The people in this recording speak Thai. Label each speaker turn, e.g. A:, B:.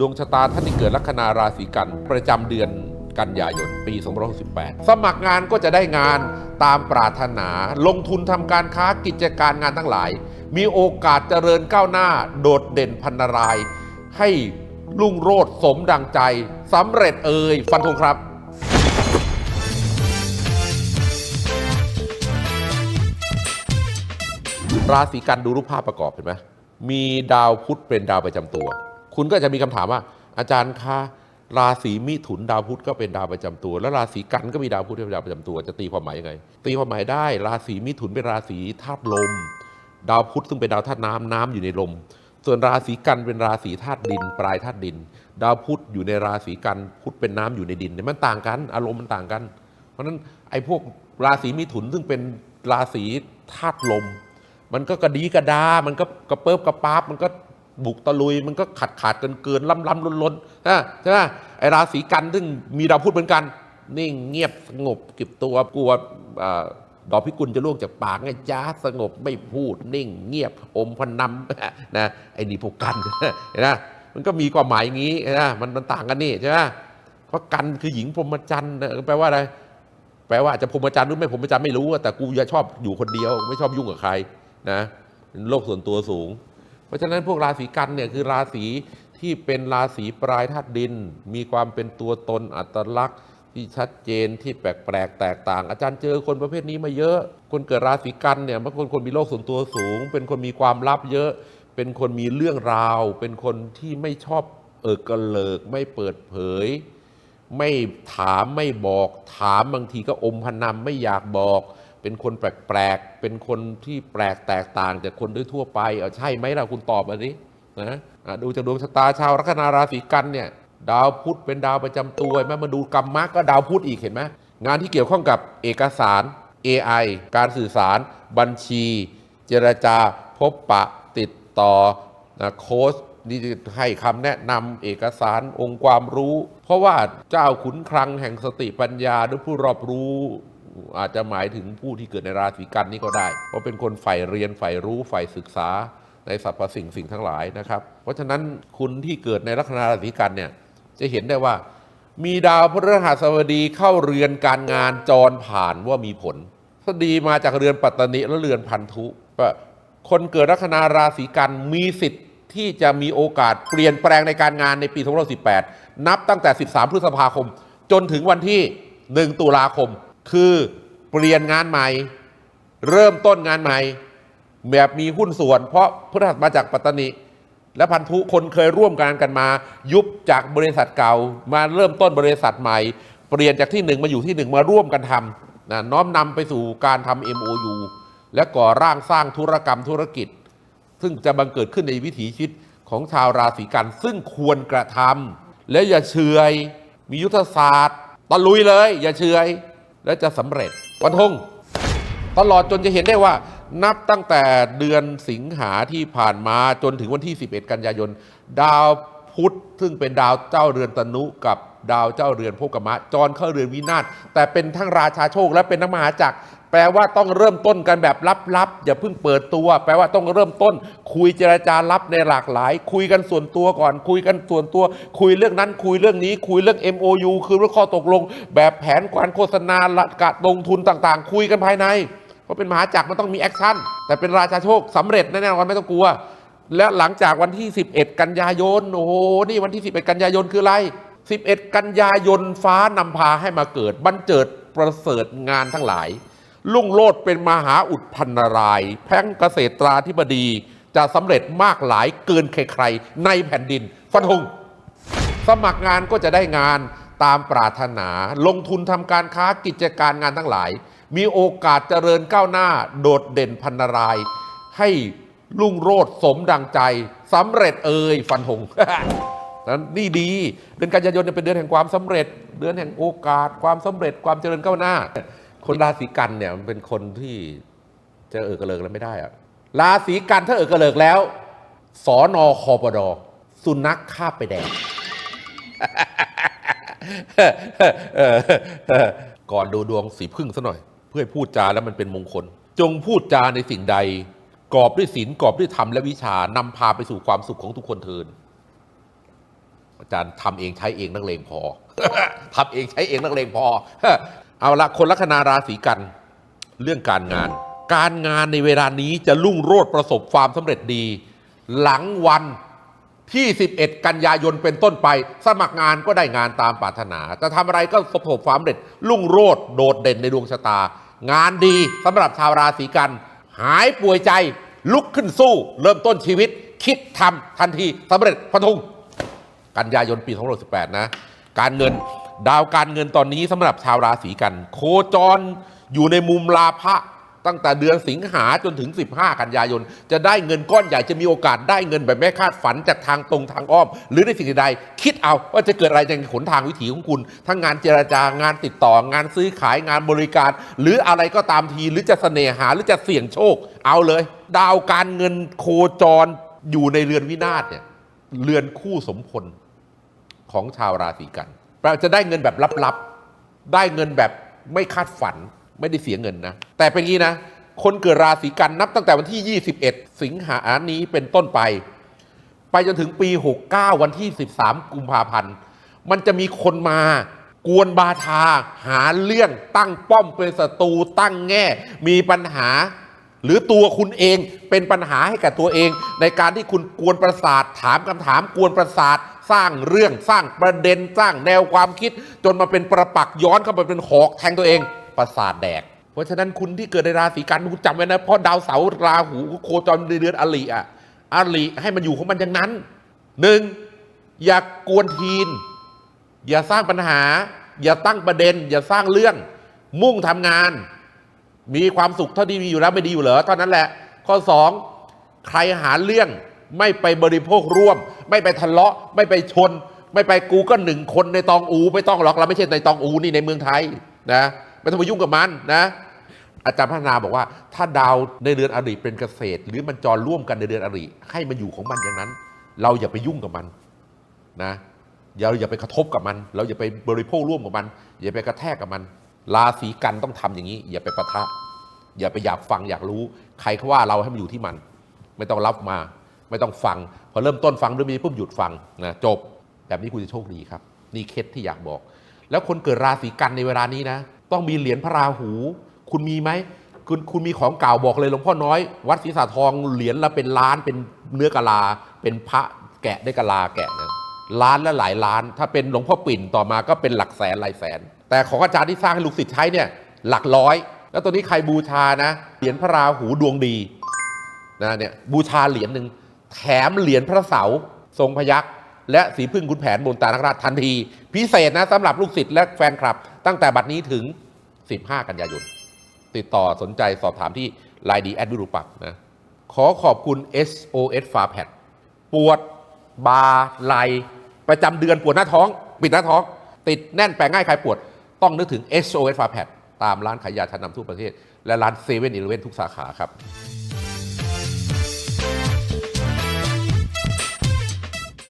A: ดวงชะตาท่านที่เกิดลัคนาราศีกัน ประจำเดือนกันยายน ปี 2568 สมัครงานก็จะได้งานตามปรารถนา ลงทุนทำการค้ากิจการงานทั้งหลาย มีโอกาสเจริญก้าวหน้า โดดเด่นพันนาราย ให้รุ่งโรจน์สมดังใจสำเร็จเอ่ยฟันธงครับราศีกันดูรูปภาพประกอบเห็นไหมมีดาวพุธเป็นดาวประจำตัว คุณก็จะมีคำถามว่า อาจารย์คะราศีมิถุนดาวพุธก็เป็นดาวประจำตัว แล้วราศีกันก็มีดาวพุธเป็นดาวประจำตัว จะตีความหมายยังไง ตีความหมายได้ ราศีมิถุนเป็นราศีธาตุลม ดาวพุธซึ่งเป็นดาวธาตุน้ำน้ำอยู่ในลม ส่วนราศีกันเป็นราศีธาตุดิน ปลายธาตุดิน ดาวพุธอยู่ในราศีกันพุธเป็นน้ำอยู่ในดินเนี่ยมันต่างกัน อารมณ์มันต่างกัน เพราะฉะนั้นไอ้พวกราศีมิถุนซึ่งเป็นราศีธาตุลม มันก็กระดีกระดา มันก็กระเปิบกระปาบมันก็ บุกตะลุยมันก็ขาดขาดเกินเกินล้ำล้ำล้นล้นใช่ไหมไอราศีกันซึ่งมีดาวพุธเหมือนกันนิ่งเงียบสงบเก็บตัวกลัวดอกพิกุลจะล่วงจากปากไงจ้าสงบไม่พูดนิ่ง เงียบอมพนำนะไอ้นี่พวกกันเห็นไหมมันก็มีความหมายอย่างนี้นะมันมันต่างกันนี่ใช่ไหมเพราะกันคือหญิงพรหมจรรย์แปลว่าอะไรแปลว่าจะพรหมจรรย์หรือไม่พรหมจรรย์ไม่รู้แต่กูจะชอบอยู่คนเดียว ไม่ชอบยุ่งกับใครนะโลกส่วนตัวสูง เพราะฉะนั้นพวกราศีกันเนี่ยคือราศีที่เป็นราศีปลายธาตุดิน มีความเป็นตัวตนอัตลักษณ์ ที่ชัดเจนที่แปลกแปลกแตกต่าง อาจารย์เจอคนประเภทนี้มาเยอะ คนเกิดราศีกันเนี่ยบางคนคนมีโลกส่วนตัวสูง เป็นคนมีความลับเยอะ เป็นคนมีเรื่องราว เป็นคนที่ไม่ชอบเอิกกระเลิก ไม่เปิดเผย ไม่ถามไม่บอก ถามบางทีก็อมพนำไม่อยากบอก เป็นคนแปลกๆ เป็นคนที่แปลกแตกต่างจากคนด้วยทั่วไปเอาใช่ไหมล่ะคุณตอบมาสินะอะดูจากดวงชะตาชาวลัคนาราศีกันเนี่ยดาวพุธเป็นดาวประจำตัวเห็นไหมมาดูกรรมมะก็ดาวพุธอีกเห็นไหมงานที่เกี่ยวข้องกับเอกสาร AI การสื่อสาร บัญชี เจรจา พบปะติดต่อนะโค้ชนี่ให้คำแนะนำเอกสารองค์ความรู้ เพราะว่าเจ้าขุนคลังแห่งสติปัญญาหรือผู้รอบรู้ อาจจะหมายถึงผู้ที่เกิดในราศีกันนี่ก็ได้ เพราะเป็นคนใฝ่เรียนใฝ่รู้ใฝ่ศึกษาในสรรพสิ่งสิ่งทั้งหลายนะครับ เพราะฉะนั้นคุณที่เกิดในลัคนาราศีกันเนี่ยจะเห็นได้ว่า มีดาวพฤหัสบดีเข้าเรือนการงานจรผ่านว่ามีผลพอดีมาจากเรือนปัตตนิและเรือนพันธุว่าคนเกิดลัคนาราศีกันมีสิทธิ์ที่จะมีโอกาสเปลี่ยนแปลงในการงานในปี2518 นับตั้งแต่ 13 พฤษภาคม จนถึงวันที่ 1 ตุลาคม คือเปลี่ยนงานใหม่ เริ่มต้นงานใหม่ แบบมีหุ้นส่วน เพราะพฤหัสมาจากปัตตานิและพันธุคนเคยร่วมงานกันมา ยุบจากบริษัทเก่า มาเริ่มต้นบริษัทใหม่ เปลี่ยนจากที่หนึ่งมาอยู่ที่หนึ่งมาร่วมกันทำนะน้อมนำไปสู่การทำ MOU และก่อร่างสร้างธุรกรรมธุรกิจ ซึ่งจะบังเกิดขึ้นในวิถีชีวิตของชาวราศีกัน ซึ่งควรกระทำและอย่าเฉยมียุทธศาสตร์ตะลุยเลย อย่าเฉย และจะสำเร็จวันทงตลอดจนจะเห็นได้ว่า นับตั้งแต่เดือนสิงหาที่ผ่านมาจนถึงวันที่ 11 กันยายน ดาวพุธซึ่งเป็นดาวเจ้าเรือนตนุกับดาวเจ้าเรือนภพกมะ จรเข้าเรือนวินาศแต่เป็นทั้งราชาโชคและเป็นนักมหาจักร แปลว่าต้องเริ่มต้นกันแบบลับๆอย่าเพิ่งเปิดตัว แปลว่าต้องเริ่มต้น คุยเจรจาลับในหลากหลาย คุยกันส่วนตัวก่อน คุยกันส่วนตัว คุยเรื่องนั้นคุยเรื่องนี้ คุยเรื่อง MOU คือเรื่องข้อตกลง แบบแผนการโฆษณาละกะลงทุนต่างๆ คุยกันภายใน เพราะเป็นมหาจักรมันต้องมีแอคชั่นแต่เป็นราชาโชคสำเร็จแน่นอนไม่ต้องกลัว และหลังจากวันที่ 11 กันยายนโอ้โหนี่วันที่ 11 กันยายนคืออะไร 11 กันยายนฟ้านำพาให้มาเกิดบันเจิดประเสริฐงานทั้งหลาย ลุ่งโลดเป็นมหาอุดพันนาราย แพ่งเกษตราธิบดีจะสำเร็จมากหลายเกินใครๆในแผ่นดินฟันธงสมัครงานก็จะได้งานตามปรารถนา ลงทุนทำการค้ากิจการงานทั้งหลาย มีโอกาสเจริญก้าวหน้า โดดเด่นพันนาราย ให้รุ่งโรจน์สมดังใจสำเร็จเอ่ยฟันธงนั้นนี่ดีเดือนกันยายนเนี่ยเป็นเดือนแห่งความสำเร็จ เดือนแห่งโอกาส ความสำเร็จความเจริญก้าวหน้า คนราศีกันเนี่ยมันเป็นคนที่จะเออกระเลิกแล้วไม่ได้อะราศีกันถ้าเออกระเลิกแล้วสอนอคอปดสุนัขคาบไปแดงก่อนดูดวงสีพึ่งซะหน่อย เพื่อพูดจาแล้วมันเป็นมงคล จงพูดจาในสิ่งใดกอบด้วยศีลกอบด้วยธรรมและวิชานำพาไปสู่ความสุขของทุกคนเทินอาจารย์ทำเองใช้เองนักเลงพอทำเองใช้เองนักเลงพอ เอาละคนลัคนาราศีกัน เรื่องการงาน การงานในเวลานี้จะรุ่งโรจน์ประสบความสำเร็จดี หลังวันที่ 11 กันยายนเป็นต้นไป สมัครงานก็ได้งานตามปรารถนา จะทำอะไรก็ประสบความสำเร็จรุ่งโรจน์โดดเด่นในดวงชะตา งานดีสำหรับชาวราศีกัน หายป่วยใจลุกขึ้นสู้ เริ่มต้นชีวิต คิดทำทันทีสำเร็จพะทุงกันยายนปี 2018 นะ การเงิน ดาวการเงินตอนนี้สำหรับชาวราศีกัน โคจรอยู่ในมุมลาภะตั้งแต่เดือนสิงหาจนถึง 15 กันยายน จะได้เงินก้อนใหญ่จะมีโอกาสได้เงินแบบไม่คาดฝันจากทางตรงทางอ้อม หรือในสิ่งใด คิดเอาว่าจะเกิดอะไรในขนทางวิถีของคุณ ทั้งงานเจรจางานติดต่องานซื้อขายงานบริการ หรืออะไรก็ตามทีหรือจะเสน่หาหรือจะเสี่ยงโชค เอาเลย ดาวการเงินโคจรอยู่ในเรือนวินาศเนี่ยเรือนคู่สมพลของชาวราศีกัน แปลว่าจะได้เงินแบบลับๆ ได้เงินแบบไม่คาดฝันไม่ได้เสียเงินนะ แต่เป็นงี้นะ คนเกิดราศีกันนับตั้งแต่วันที่ 21 สิงหานี้เป็นต้นไป ไปจนถึงปี 69 วันที่ 13 กุมภาพันธ์ มันจะมีคนมากวนบาทา หาเรื่องตั้งป้อมเป็นศัตรูตั้งแง่ มีปัญหา หรือตัวคุณเองเป็นปัญหาให้กับตัวเอง ในการที่คุณกวนประสาท ถามคำถามกวนประสาท สร้างเรื่องสร้างประเด็นสร้างแนวความคิด จนมาเป็นประปักย้อนเข้าไปเป็นหอกแทงตัวเองประสาทแดก เพราะฉะนั้นคุณที่เกิดในราศีกันคุณจำไว้นะเพราะดาวเสาร์ราหูโคจรในเดือนอลิอะอลิให้มันอยู่ของมันอย่างนั้นหนึ่งอย่ากวนทีน อย่าสร้างปัญหา อย่าตั้งประเด็น อย่าสร้างเรื่อง มุ่งทำงาน มีความสุขเท่าที่มีอยู่แล้วไม่ดีอยู่เหรอเท่านั้นแหละ ข้อ 2 ใครหาเรื่อง ไม่ไปบริโภคร่วม ไม่ไปทะเลาะ ไม่ไปชน ไม่ไปกูก็หนึ่งคนในตองอู ไม่ต้องหรอกเราไม่ใช่ในตองอูนี่ในเมืองไทยนะไม่ต้องไปยุ่งกับมันนะอาจารย์พัฒนาบอกว่า ถ้าดาวในเดือนอริเป็นเกษตร หรือมันจรร่วมกันในเดือนอริให้มันอยู่ของมันอย่างนั้น เราอย่าไปยุ่งกับมันนะอย่าอย่าไปกระทบกับมัน เราอย่าไปบริโภคร่วมกับมัน อย่าไปกระแทกกับมันราศีกันต้องทำอย่างนี้ อย่าไปปะทะ อย่าไปอยากฟังอยากรู้ ใครเขาว่าเราให้มันอยู่ที่มัน ไม่ต้องรับมา ไม่ต้องฟัง พอเริ่มต้นฟังเรื่องนี้ปุ๊บหยุดฟังนะจบ แบบนี้คุณจะโชคดีครับ นี่เคล็ดที่อยากบอก แล้วคนเกิดราศีกันในเวลานี้นะ ต้องมีเหรียญพระราหู คุณมีไหมคุณคุณมีของเก่าบอกเลยหลวงพ่อน้อย วัดศรีสาทองเหรียญละเป็นล้านเป็นเนื้อกะลา เป็นพระแกะได้กะลาแกะนะล้านและหลายล้าน ถ้าเป็นหลวงพ่อปิ่นต่อมาก็เป็นหลักแสนหลายแสน แต่ของอาจารย์ที่สร้างให้ลูกศิษย์ใช้เนี่ยหลักร้อย แล้วตอนนี้ใครบูชานะเหรียญพระราหูดวงดีนะเนี่ยบูชาเหรียญหนึ่ง แถมเหรียญพระเสาทรงพยักษ์และสีพึ่งคุณแผนบนตานคราชทันที พิเศษนะสำหรับลูกศิษย์และแฟนคลับ ตั้งแต่บัดนี้ถึง 15 กันยายน ติดต่อสนใจสอบถามที่ไลน์ดีแอดวิรูปักนะขอขอบคุณ SOS f a p a d ปวดบาไหลประจำเดือนปวดหน้าท้อง ปิดหน้าท้อง ติดแน่นแปลง่ายใครปวด ต้องนึกถึง SOS f a p a d ตามร้านขายยาชั้นนำทั่วประเทศ และร้านเซเว่นอีเลเวนทุกสาขาครับ